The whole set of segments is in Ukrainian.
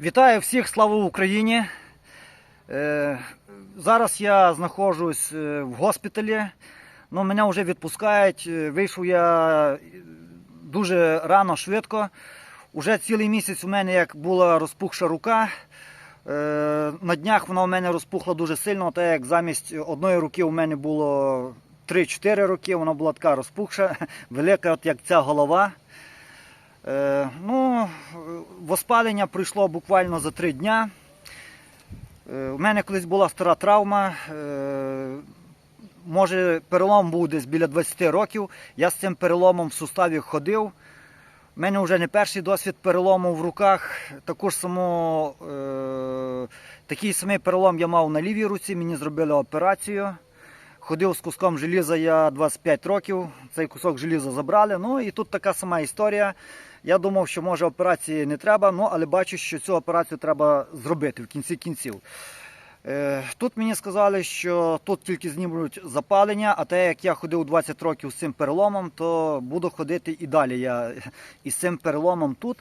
Вітаю всіх, слава Україні! Е, зараз я знаходжусь е, в госпіталі. Ну, мене вже відпускають. Е, Вийшов я дуже рано, швидко. Уже цілий місяць у мене як була розпухша рука. На днях вона у мене розпухла дуже сильно, так як замість одної руки у мене було 3-4 роки, вона була така розпухша, велика, як ця голова. Е, ну, воспалення пройшло буквально за три дня. Е, у мене колись була стара травма. Е, може, перелом був десь біля 20 років. Я з цим переломом в суставі ходив. У мене вже не перший досвід перелому в руках. Таку ж саму, е, такий самий перелом я мав на лівій руці, мені зробили операцію. Ходив з куском желіза я 25 років. Цей кусок желіза забрали. Ну і тут така сама історія. Я думав, що може операції не треба, ну але бачу, що цю операцію треба зробити в кінці кінців. Е, Тут мені сказали, що тут тільки знімуть запалення, а те, як я ходив 20 років з цим переломом, то буду ходити і далі я із цим переломом тут.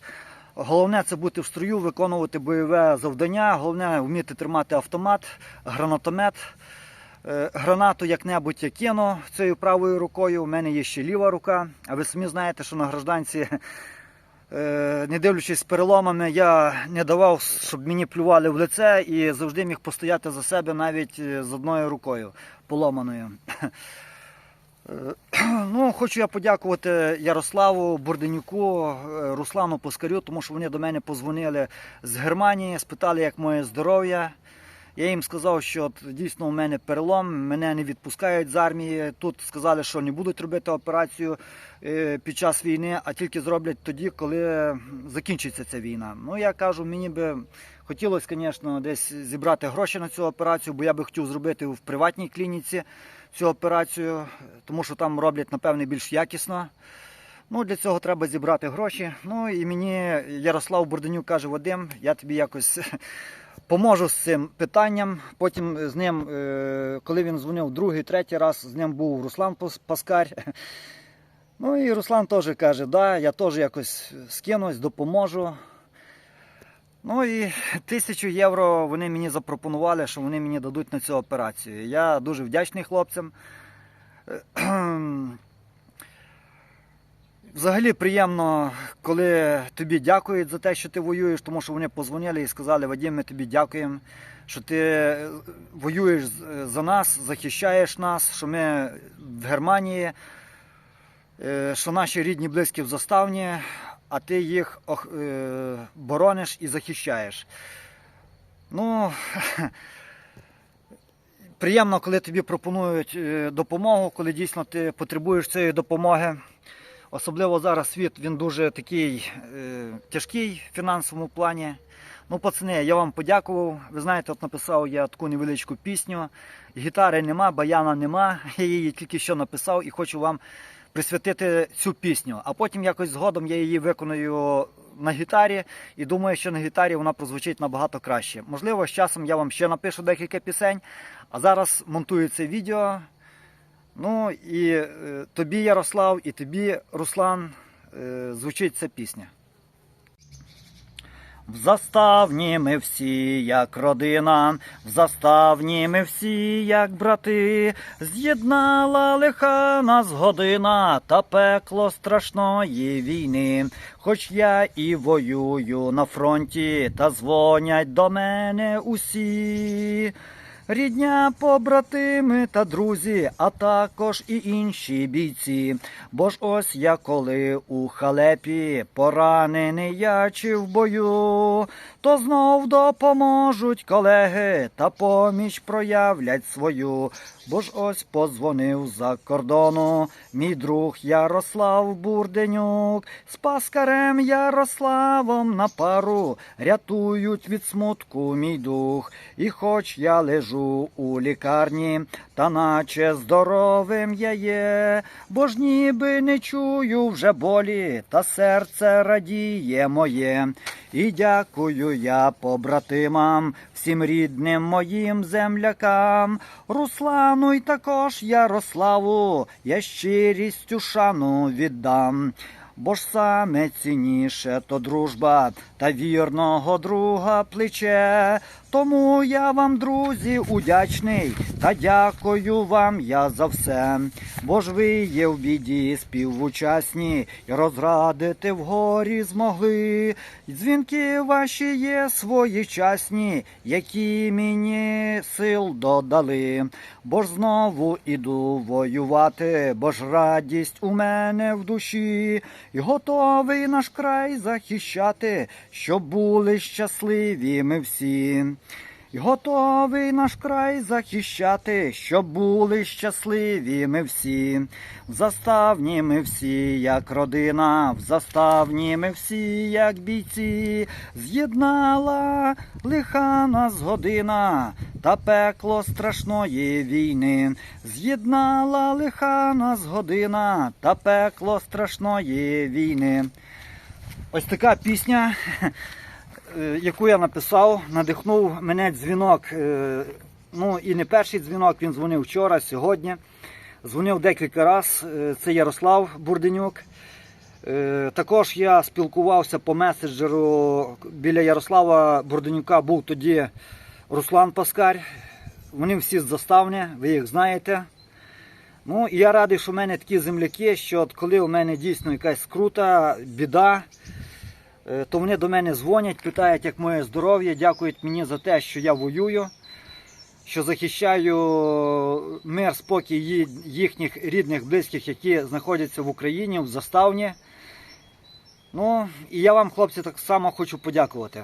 Головне це бути в строю, виконувати бойове завдання, головне вміти тримати автомат, гранатомет. Е, Гранату як-небудь я кину цією правою рукою. У мене є ще ліва рука. А ви самі знаєте, що на гражданці, не дивлячись переломами, я не давав, щоб мені плювали в лице і завжди міг постояти за себе навіть е, з одною рукою поломаною. Е, Ну, хочу я подякувати Ярославу Бурденюку, е, Руслану Поскарю, тому що вони до мене позвонили з Германії, спитали, як моє здоров'я. Я їм сказав, що от, дійсно у мене перелом, мене не відпускають з армії. Тут сказали, що не будуть робити операцію е, під час війни, а тільки зроблять тоді, коли закінчиться ця війна. Ну я кажу, мені би хотілося, звісно, десь зібрати гроші на цю операцію, бо я би хотів зробити в приватній клініці цю операцію, тому що там роблять, напевне, більш якісно. Ну, для цього треба зібрати гроші. Ну і мені Ярослав Бурденюк каже, Вадим, я тобі якось поможу з цим питанням. Потім з ним, е, коли він дзвонив другий, третій раз, з ним був Руслан Пас- Паскар. Ну і Руслан теж каже, да, я теж якось скинусь, допоможу. Ну і тисячу євро вони мені запропонували, що вони мені дадуть на цю операцію. Я дуже вдячний хлопцям. Взагалі приємно, коли тобі дякують за те, що ти воюєш, тому що вони позвонили і сказали, Вадим, ми тобі дякуємо, що ти е, воюєш за нас, захищаєш нас, що ми в Германії, е, що наші рідні близькі в заставні, а ти їх е, борониш і захищаєш. Ну, приємно, коли тобі пропонують е, допомогу, коли дійсно ти потребуєш цієї допомоги. Особливо зараз світ він дуже такий е, тяжкий в фінансовому плані. Ну, пацани, я вам подякував. Ви знаєте, от написав я таку невеличку пісню. Гітари нема, баяна нема. Я її тільки що написав і хочу вам присвятити цю пісню. А потім якось згодом я її виконую на гітарі і думаю, що на гітарі вона прозвучить набагато краще. Можливо, з часом я вам ще напишу декілька пісень, а зараз монтую це відео. Ну і е, тобі, Ярослав, і тобі, Руслан, е, звучить ця пісня. В заставні ми всі, як родина, в заставні ми всі, як брати, з'єднала лиха нас година та пекло страшної війни. Хоч я і воюю на фронті, та дзвонять до мене усі. Рідня, побратими та друзі, а також і інші бійці. Бо ж ось я коли у халепі поранений я чи в бою, то знов допоможуть колеги та поміч проявлять свою. Бо ж ось позвонив за кордону мій друг Ярослав Бурденюк з паскарем Ярославом на пару рятують від смутку мій дух. І хоч я лежу у лікарні, та наче здоровим я є, бо ж ніби не чую вже болі, та серце радіє моє. І дякую я побратимам, всім рідним моїм землякам, Руслану й також Ярославу, я щирістю шану віддам. Бо ж саме цінніше то дружба та вірного друга плече. Тому я вам, друзі, удячний та дякую вам я за все. Бо ж ви є в біді співучасні, і розрадити в горі змогли. Дзвінки ваші є своєчасні, які мені сил додали. Бо ж знову іду воювати, бо ж радість у мене в душі, і готовий наш край захищати, щоб були щасливі ми всі. І готовий наш край захищати, щоб були щасливі ми всі. В заставні ми всі, як родина, в заставні ми всі, як бійці, з'єднала лиха нас година та пекло страшної війни. З'єднала лиха нас година та пекло страшної війни. Ось така пісня е, яку я написав, надихнув мене дзвінок. е, Ну і не перший дзвінок, він дзвонив вчора, сьогодні. Дзвонив декілька разів. е, Це Ярослав Бурденюк. Також я спілкувався по меседжеру біля Ярослава Бурденюка був тоді Руслан Паскар. Вони всі з заставні, ви їх знаєте. Ну я радий, що в мене такі земляки, що от коли у мене дійсно якась скрута, біда, Е, то вони до мене дзвонять, питають, як моє здоров'я, дякують мені за те, що я воюю, що захищаю мир, спокій їхніх рідних, близьких, які знаходяться в Україні, в заставні. Ну, і я вам, хлопці, так само хочу подякувати.